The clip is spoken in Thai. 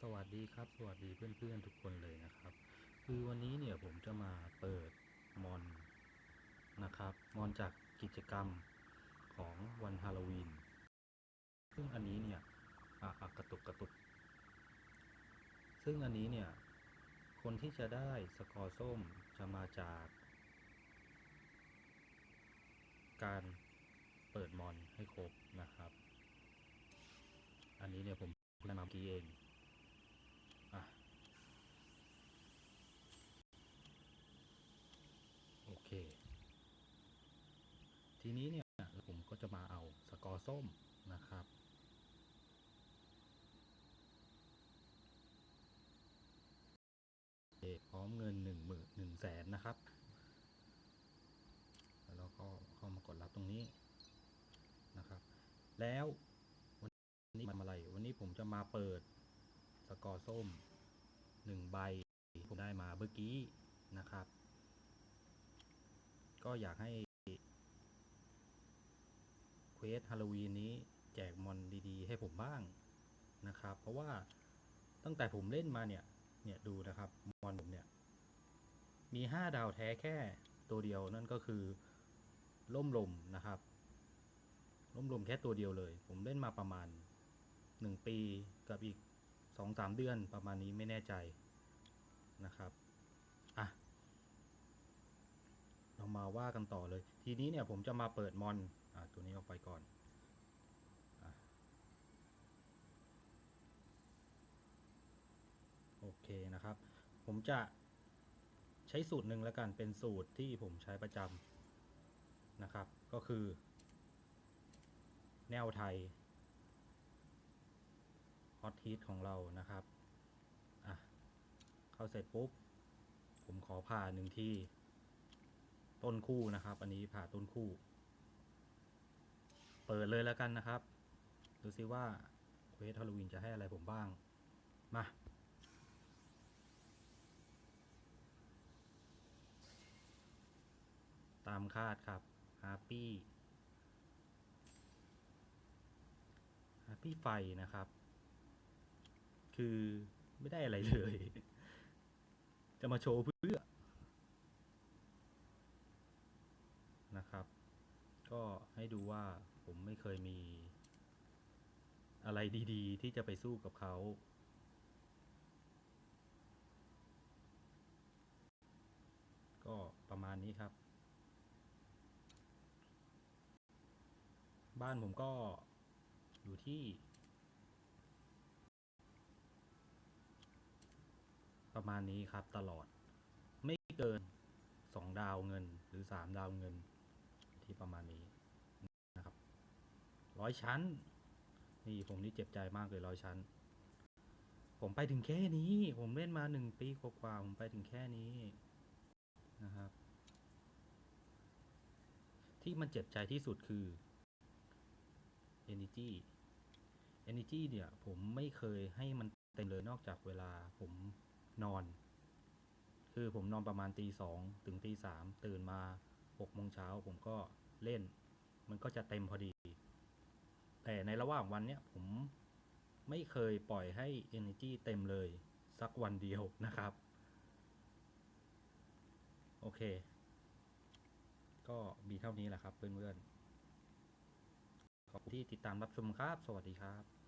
สวัสดีครับ สวัสดีเพื่อนๆทุกคนเลยนะครับ คือวันนี้เนี่ยผมจะมาเปิดมอนนะครับมอนจากกิจกรรมของวันฮาโลวีนซึ่งอันนี้เนี่ยอะอะกระตุกกระตุก ซึ่งอันนี้เนี่ย คนที่จะได้สกอร์ส้มจะมาจาก การเปิดมอนให้ครบนะครับ อันนี้เนี่ยผมได้มาเมื่อกี้เองอะโอเค ทีนี้เนี่ยผมก็จะมาเอาสกอร์ส้มนะครับโอพร้อมเงินหนึ่งหมื่นหนึ่งแสนนะครับ แล้วก็เข้ามากดรับตรงนี้นะครับ แล้ววันนี้มาอะไร วันนี้ผมจะมาเปิดสกอร์ส้มหนึ่งใบผมได้มาเมื่อกี้นะครับ ก็อยากให้เควสฮาโลวีนนี้แจกมอนดีๆ ให้ผมบ้างนะครับ เพราะว่าตั้งแต่ผมเล่นมาเนี่ย เนี่ยดูนะครับ มอนผมเนี่ย มี 5 ดาวแท้แค่ตัวเดียวนั่นก็คือล่มลมนะครับ ล่มลมแค่ตัวเดียวเลย ผมเล่นมาประมาณ 1 ปีกับอีก 2-3 เดือนประมาณนี้ไม่แน่ใจนะครับ อะ เรา มาว่ากันต่อเลย ทีนี้เนี่ยผมจะมาเปิดมอนอตัวนี้ออกไปก่อนอโอเคนะครับ ผมจะใช้สูตรหนึ่งแล้วกันเป็นสูตรที่ผมใช้ประจำนะครับ ก็คือ แนวไทยฮอตฮิตของเรานะครับ อะ เข้าเสร็จปุ๊บ ผมขอผ่าหนึ่งที่ ต้นคู่นะครับ อันนี้ผ่าต้นคู่ เปิดเลยแล้วกันนะครับ ดูซิว่าเควสฮาโลวีนจะให้อะไรผมบ้าง มาตามคาดครับฮาร์ปี้ฮาร์ปี้ไฟนะครับ คือไม่ได้อะไรเลย จะมาโชว์เพื่อ นะครับ ก็ให้ดูว่าผมไม่เคยมี อะไรดีๆ ที่จะไปสู้กับเขา ก็ประมาณนี้ครับ บ้านผมก็อยู่ที่ประมาณนี้ครับตลอดไม่เกิน 2 ดาวเงินหรือ 3 ดาวเงิน ที่ประมาณนี้นะครับร้อยชั้น นี่ผมนี่เจ็บใจมากเลยร้อยชั้น ผมไปถึงแค่นี้ ผมเล่นมาหนึ่งปีกว่าผมไปถึงแค่นี้นะครับ ที่มันเจ็บใจที่สุดคือ Energy Energy เนี่ย ผมไม่เคยให้มันเต็มเลยนอกจากเวลาผมนอน คือผมนอนประมาณตีสองถึงตีสามตื่นมา หกโมงเช้าผมก็เล่น มันก็จะเต็มพอดี แต่ในระหว่างวันเนี้ยผมไม่เคยปล่อยให้ Energy เต็มเลย สักวันเดียวนะครับ โอเค ก็มีเท่านี้แหละครับเพื่อนๆขอบคุณที่ติดตามรับชมครับ สวัสดีครับ